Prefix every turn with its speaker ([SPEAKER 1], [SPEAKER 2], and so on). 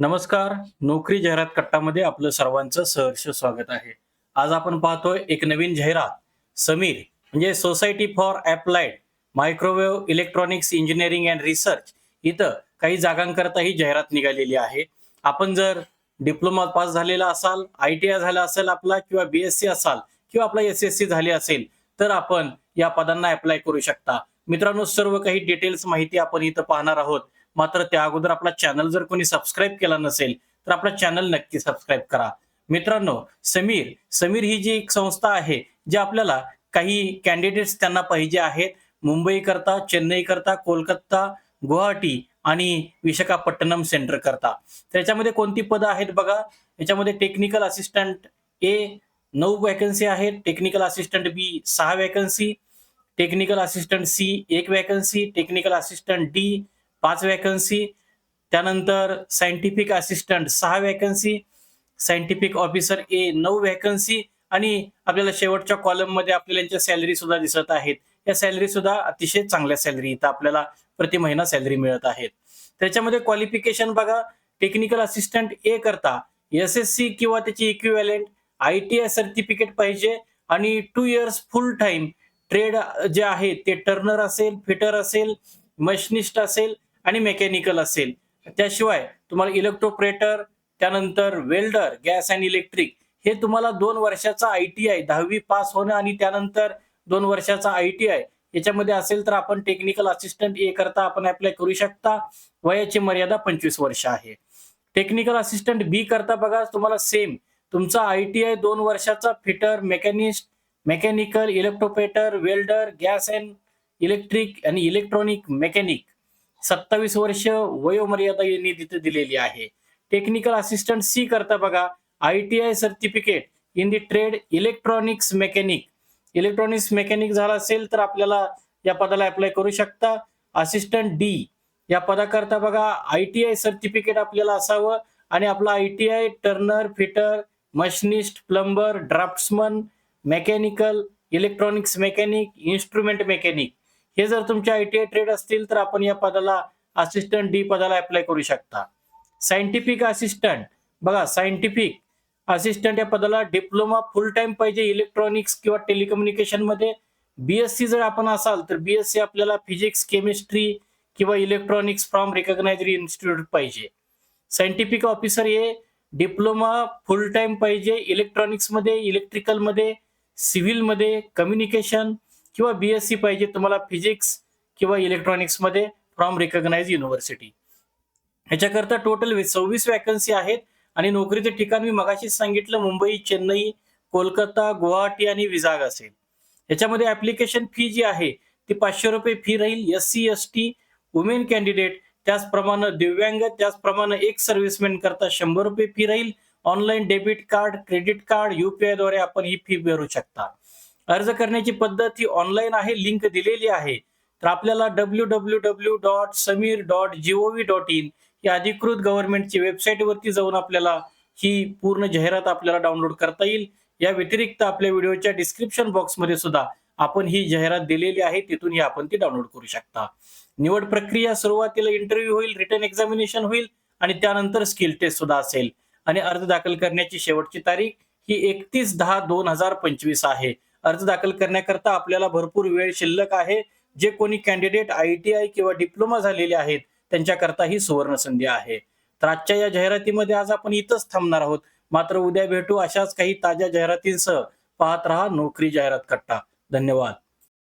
[SPEAKER 1] नमस्कार. नोकरी जाहिरात कट्टामध्ये आपलं सर्वांचं सहर्ष स्वागत आहे. आज आपण पाहतोय एक नवीन जाहिरात. समीर म्हणजे society for applied microwave electronics engineering and research इथं काही जागांकरता ही जाहिरात निघालेली आहे. आपण जर डिप्लोमा पास झालेला असाल आय टी आय झाला असेल आपला किंवा बीएससी असाल किंवा आपला एस एस सी झाली असेल तर आपण या पदांना अप्लाय करू शकता. मित्रांनो सर्व काही डिटेल्स माहिती आपण इथं पाहणार आहोत. मात्र त्या अगोदर आपला चॅनल जर कोणी सबस्क्राईब केला नसेल तर आपला चॅनल नक्की सबस्क्राईब करा. मित्रांनो समीर समीर ही जी एक संस्था आहे जी आपल्याला काही कॅन्डिडेट्स त्यांना पाहिजे आहेत. मुंबई करता चेन्नई करता कोलकाता गुवाहाटी आणि विशाखापट्टणम सेंटर करता. त्याच्यामध्ये कोणती पदं आहेत बघा? याच्यामध्ये टेक्निकल असिस्टंट ए नऊ वॅकन्सी आहेत टेक्निकल असिस्टंट बी सहा वॅकन्सी टेक्निकल असिस्टंट सी एक वॅकन्सी टेक्निकल असिस्टंट डी पाच वॅकन्सी त्यानंतर सायंटिफिक असिस्टंट सहा वॅकन्सी सायंटिफिक ऑफिसर ए नऊ वॅकन्सी आणि आपल्याला शेवटच्या कॉलममध्ये आपल्याला यांच्या सॅलरी सुद्धा दिसत आहेत. या सॅलरी सुद्धा अतिशय चांगल्या सॅलरी इथं आपल्याला प्रति महिना सॅलरी मिळत आहेत. त्याच्यामध्ये क्वालिफिकेशन बघा टेक्निकल असिस्टंट ए करता एस एस सी किंवा त्याची equivalent I T I certificate पाहिजे आणि two years full time trade जे आहे ते टर्नर असेल फिटर असेल मशिनिस्ट असेल आणि मेकॅनिकल असेल. त्याशिवाय तुम्हाला इलेक्ट्रोप्रेटर त्यानंतर वेल्डर गॅस अँड इलेक्ट्रिक हे तुम्हाला दोन वर्षाचा आय टी आय दहावी पास होणं आणि त्यानंतर दोन वर्षाचा आय टी आय याच्यामध्ये असेल तर आपण टेक्निकल असिस्टंट ए करता आपण अप्लाय करू शकता. वयाची मर्यादा पंचवीस वर्ष आहे. टेक्निकल असिस्टंट बी करता बघा तुम्हाला सेम तुमचा आय टी आय दोन वर्षाचा fitter machinist mechanical electroplater welder gas and electric आणि इलेक्ट्रॉनिक मेकॅनिक सत्तावीस वर्ष वयोमर्यादा यांनी तिथे दिलेली आहे. टेक्निकल असिस्टंट सी करता बघा. I T I certificate in the trade electronics mechanic electronics mechanic झाला असेल तर आपल्याला या पदाला अप्लाय करू शकता. असिस्टंट डी या पदाकरता बघा आय टी आय सर्टिफिकेट आपल्याला असावं आणि आपला I T I turner fitter machinist plumber draftsman mechanical electronics mechanic instrument mechanic हे जर तुमचे आय टी आय ट्रेड असतील तर आपण या पदाला असिस्टंट डी पदाला अप्लाय करू शकता. सायंटिफिक असिस्टंट बघा सायंटिफिक असिस्टंट या पदाला डिप्लोमा फुल टाइम पाहिजे इलेक्ट्रॉनिक्स किंवा टेलिकम्युनिकेशनमध्ये. बीएससी जर आपण असाल तर बीएससी आपल्याला फिजिक्स केमिस्ट्री किंवा इलेक्ट्रॉनिक्स फ्रॉम रिकॉग्नाइज्ड इन्स्टिट्यूट पाहिजे. सायंटिफिक ऑफिसर हे डिप्लोमा फुल टाइम पाहिजे इलेक्ट्रॉनिक्समध्ये इलेक्ट्रिकलमध्ये किंवा बी एस किंवा बीएससी पाहिजे तुम्हाला फिजिक्स किंवा इलेक्ट्रॉनिक्समध्ये फ्रॉम रिकग्नाइज युनिव्हर्सिटी ह्याच्याकरता टोटल सव्वीस वॅकन्सी आहेत आणि नोकरीचे ठिकाण मी मगाशीच सांगितलं मुंबई चेन्नई कोलकाता गुवाहाटी आणि विजाग असेल. याच्यामध्ये ऍप्लिकेशन फी जी आहे ती पाचशे रुपये फी राहील S C S T women candidate त्याचप्रमाणे दिव्यांग त्याचप्रमाणे एक सर्व्हिसमॅन करता शंभर रुपये फी राहील. Online debit card credit card युपीआयद्वारे आपण ही फी भरू शकता. अर्ज करण्याची पद्धत ही ऑनलाईन आहे लिंक दिलेली आहे. तर आपल्याला W W W dot SAMEER dot G O V dot in या अधिकृत गव्हर्नमेंटची वेबसाईट वरती जाऊन आपल्याला ही पूर्ण जाहिरात आपल्याला डाउनलोड करता येईल. या व्यतिरिक्त आपल्या व्हिडिओच्या डिस्क्रिप्शन बॉक्समध्ये सुद्धा आपण ही जाहिरात दिलेली आहे तिथून ही आपण ती डाउनलोड करू शकता. निवड प्रक्रिया सुरुवातीला इंटरव्ह्यू होईल रिटर्न एक्झामिनेशन होईल आणि त्यानंतर स्किल टेस्ट सुद्धा असेल. आणि अर्ज दाखल करण्याची शेवटची तारीख ही एकतीस दहा दोन हजार पंचवीस आहे. अर्ज दाखल करण्याकरता आपल्याला भरपूर वेळ शिल्लक आहे. जे कोणी कॅन्डिडेट आय टी आय किंवा डिप्लोमा झालेले आहेत त्यांच्याकरता ही सुवर्ण संधी आहे. तर आजच्या या जाहिरातीमध्ये आज आपण इथंच थांबणार आहोत. मात्र उद्या भेटू अशाच काही ताज्या जाहिरातींसह. पाहत रहा नोकरी जाहिरात कट्टा. धन्यवाद.